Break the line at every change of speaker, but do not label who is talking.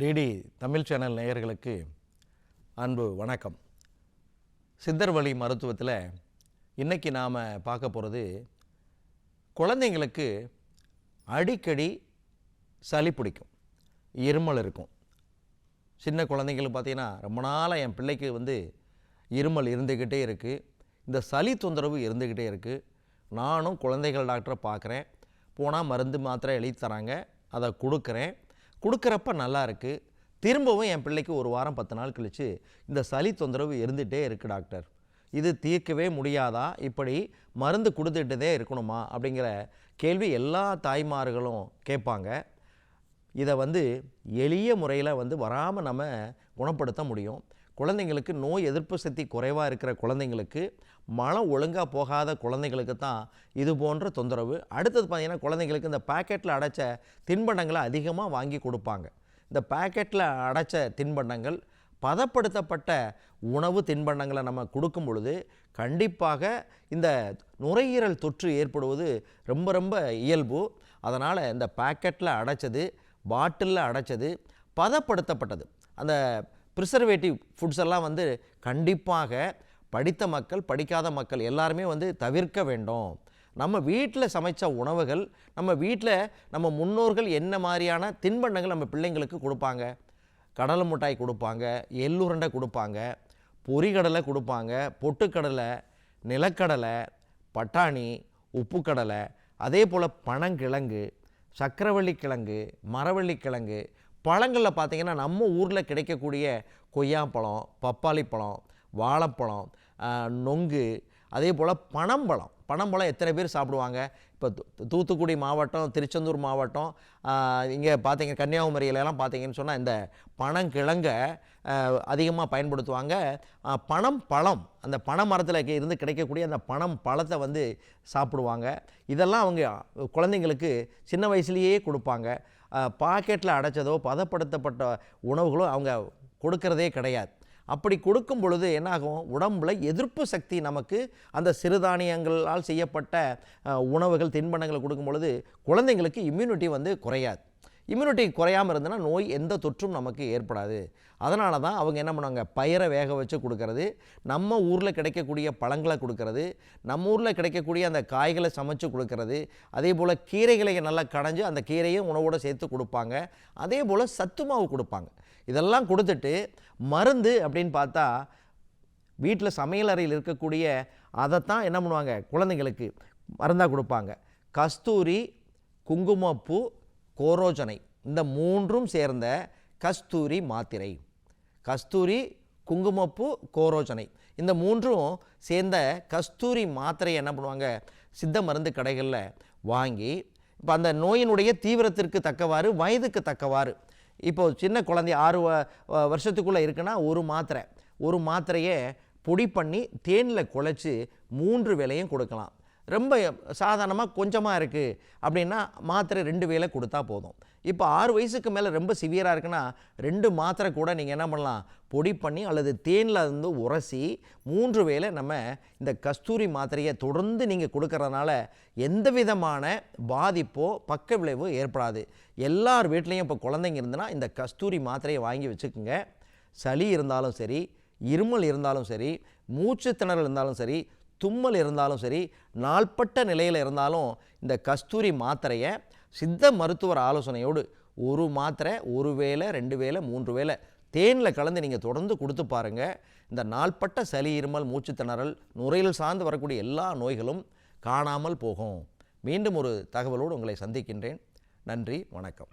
DD Tamil channel நேயர்களுக்கு அன்பு வணக்கம். சித்தர் வழி மருத்துவத்தில் இன்றைக்கி நாம் பார்க்க போகிறது குழந்தைங்களுக்கு அடிக்கடி சளி பிடிக்கும் இருமல் இருக்கும். சின்ன குழந்தைங்களுக்கு பார்த்தீங்கன்னா ரொம்ப நாளாக என் பிள்ளைக்கு வந்து இருமல் இருந்துக்கிட்டே இருக்குது இந்த சளி தொந்தரவு இருந்துக்கிட்டே இருக்குது நானும் குழந்தைகள் டாக்டரை பார்க்குறேன் போனால் மருந்து மாத்திரை எழுதி தராங்க. அதை கொடுக்குறேன். கொடுக்குறப்ப நல்லா இருக்குது திரும்பவும் என் பிள்ளைக்கு ஒரு வாரம் பத்து நாள் கழித்து இந்த சளி தொந்தரவு இருந்துகிட்டே இருக்குது டாக்டர். இது தீர்க்கவே முடியாதா? இப்படி மருந்து கொடுத்துட்டதே இருக்கணுமா? அப்படிங்கிற கேள்வி எல்லா தாய்மார்களும் கேட்பாங்க. இதை வந்து எளிய முறையில் வந்து வராமல் நம்ம குணப்படுத்த முடியும். குழந்தைங்களுக்கு நோய் எதிர்ப்பு சக்தி குறைவாக இருக்கிற குழந்தைங்களுக்கு மலம் ஒழுங்காக போகாத குழந்தைங்களுக்கு தான் இது போன்ற தொந்தரவு. அடுத்தது பார்த்திங்கன்னா குழந்தைங்களுக்கு இந்த பாக்கெட்டில் அடைச்ச தின்பண்டங்களை அதிகமாக வாங்கி கொடுப்பாங்க. இந்த பாக்கெட்டில் அடைச்ச தின்பண்டங்கள் பதப்படுத்தப்பட்ட உணவு தின்பண்டங்களை நம்ம கொடுக்கும் பொழுது கண்டிப்பாக இந்த நுரையீரல் தொற்று ஏற்படுவது ரொம்ப ரொம்ப இயல்பு. அதனால் இந்த பாக்கெட்டில் அடைச்சது பாட்டிலில் அடைச்சது பதப்படுத்தப்பட்டது. அந்த ப்ரிசர்வேட்டிவ் ஃபுட்ஸ் எல்லாம் வந்து கண்டிப்பாக படித்த மக்கள் படிக்காத மக்கள் எல்லாருமே வந்து தவிர்க்க வேண்டும். நம்ம வீட்டில் சமைச்ச உணவுகள் நம்ம வீட்டில் நம்ம முன்னோர்கள் என்ன மாதிரியான தின்பண்டங்கள் நம்ம பிள்ளைங்களுக்கு கொடுப்பாங்க? கடலை மிட்டாய் கொடுப்பாங்க எள்ளுருண்டை கொடுப்பாங்க பொறிகடலை கொடுப்பாங்க பொட்டுக்கடலை நிலக்கடலை பட்டாணி உப்புக்கடலை அதே போல் பனங்கிழங்கு சக்கரவள்ளி கிழங்கு மரவள்ளி கிழங்கு பழங்களில் பார்த்தீங்கன்னா நம்ம ஊரில் கிடைக்கக்கூடிய கொய்யாப்பழம் பப்பாளி பழம் வாழைப்பழம் நொங்கு அதே போல் பனம்பழம் பனம்பழம் எத்தனை பேர் சாப்பிடுவாங்க? இப்போ தூ- தூத்துக்குடி மாவட்டம் திருச்செந்தூர் மாவட்டம் இங்கே பார்த்தீங்க கன்னியாகுமரியிலலாம் பார்த்தீங்கன்னு சொன்னால் இந்த பனங்கிழங்கை அதிகமாக பயன்படுத்துவாங்க. ஆஹ், பனம் பழம் அந்த பனை மரத்தில் இருந்து கிடைக்கக்கூடிய அந்த பனம் பழத்தை வந்து சாப்பிடுவாங்க. இதெல்லாம் அவங்க குழந்தைங்களுக்கு சின்ன வயசுலேயே கொடுப்பாங்க. பாக்கெட்டில் அடைச்சதோ பதப்படுத்தப்பட்ட உணவுகளோ அவங்க கொடுக்கறதே கிடையாது. அப்படி கொடுக்கும் பொழுது என்னாகும்? உடம்புல எதிர்ப்பு சக்தி நமக்கு அந்த சிறுதானியங்களால் செய்யப்பட்ட உணவுகள் தின்பண்டங்களை கொடுக்கும் பொழுது குழந்தைங்களுக்கு இம்யூனிட்டி வந்து குறையாது. இம்யூனிட்டி குறையாமல் இருந்ததுன்னா நோய் எந்த தொற்றும் நமக்கு ஏற்படாது. அதனால தான் அவங்க என்ன பண்ணுவாங்க? பயிரை வேக வச்சு கொடுக்கறது நம்ம ஊரில் கிடைக்கக்கூடிய பழங்களை கொடுக்கறது நம்ம ஊரில் கிடைக்கக்கூடிய அந்த காய்களை சமைச்சு கொடுக்கறது அதே போல் கீரைகளை நல்லா கடைஞ்சு அந்த கீரையும் உணவோடு சேர்த்து கொடுப்பாங்க. அதே போல் சத்து மாவு கொடுப்பாங்க. இதெல்லாம் கொடுத்துட்டு மருந்து அப்படின்னு பார்த்தா வீட்டில் சமையல் அறையில் இருக்கக்கூடிய அதைத்தான் என்ன பண்ணுவாங்க? குழந்தைங்களுக்கு மருந்தாக கொடுப்பாங்க. கஸ்தூரி குங்குமப்பூ கோரோஜனை. இந்த மூன்றும் சேர்ந்த கஸ்தூரி மாத்திரை. கஸ்தூரி குங்குமப்பூ கோரோஜனை. இந்த மூன்றும் சேர்ந்த கஸ்தூரி மாத்திரை என்ன பண்ணுவாங்க? சித்த மருந்து கடைகளில் வாங்கி இப்போ அந்த நோயினுடைய தீவிரத்திற்கு தக்கவாறு வயதுக்கு தக்கவாறு இப்போ சின்ன குழந்தை ஆறு வருஷத்துக்குள்ளே இருக்குன்னா ஒரு மாத்திரை. ஒரு மாத்திரையை பொடி பண்ணி தேனில் குழைச்சி மூன்று விலையும் கொடுக்கலாம். ரொம்ப சாதாரணமாக கொஞ்சமாக இருக்குது அப்படின்னா மாத்திரை ரெண்டு வேலை கொடுத்தா போதும். இப்போ ஆறு வயசுக்கு மேலே ரொம்ப சிவியராக இருக்குன்னா ரெண்டு மாத்திரை கூட நீங்கள் என்ன பண்ணலாம்? பொடி பண்ணி அல்லது தேனில் இருந்து உரசி மூன்று வேலை நம்ம இந்த கஸ்தூரி மாத்திரையை தொடர்ந்து நீங்கள் கொடுக்கறதுனால எந்த விதமான பாதிப்போ பக்க விளைவோ ஏற்படாது. எல்லார் வீட்லேயும் இப்போ குழந்தைங்க இருந்ததுன்னா இந்த கஸ்தூரி மாத்திரையை வாங்கி வச்சுக்கோங்க. சளி இருந்தாலும் சரி இருமல் இருந்தாலும் சரி மூச்சு திணறல் இருந்தாலும் சரி தும்மல் இருந்தாலும் சரி நாள்பட்ட நிலையில் இருந்தாலும் இந்த கஸ்தூரி மாத்திரையை சித்த மருத்துவர் ஆலோசனையோடு ஒரு மாத்திரை ஒரு வேளை ரெண்டு வேளை மூன்று வேளை தேனில் கலந்து நீங்கள் தொடர்ந்து கொடுத்து பாருங்கள் இந்த நாள்பட்ட சளி இருமல் மூச்சு திணறல் சார்ந்து வரக்கூடிய எல்லா நோய்களும் காணாமல் போகும். மீண்டும் ஒரு தகவலோடு உங்களை சந்திக்கின்றேன். நன்றி வணக்கம்.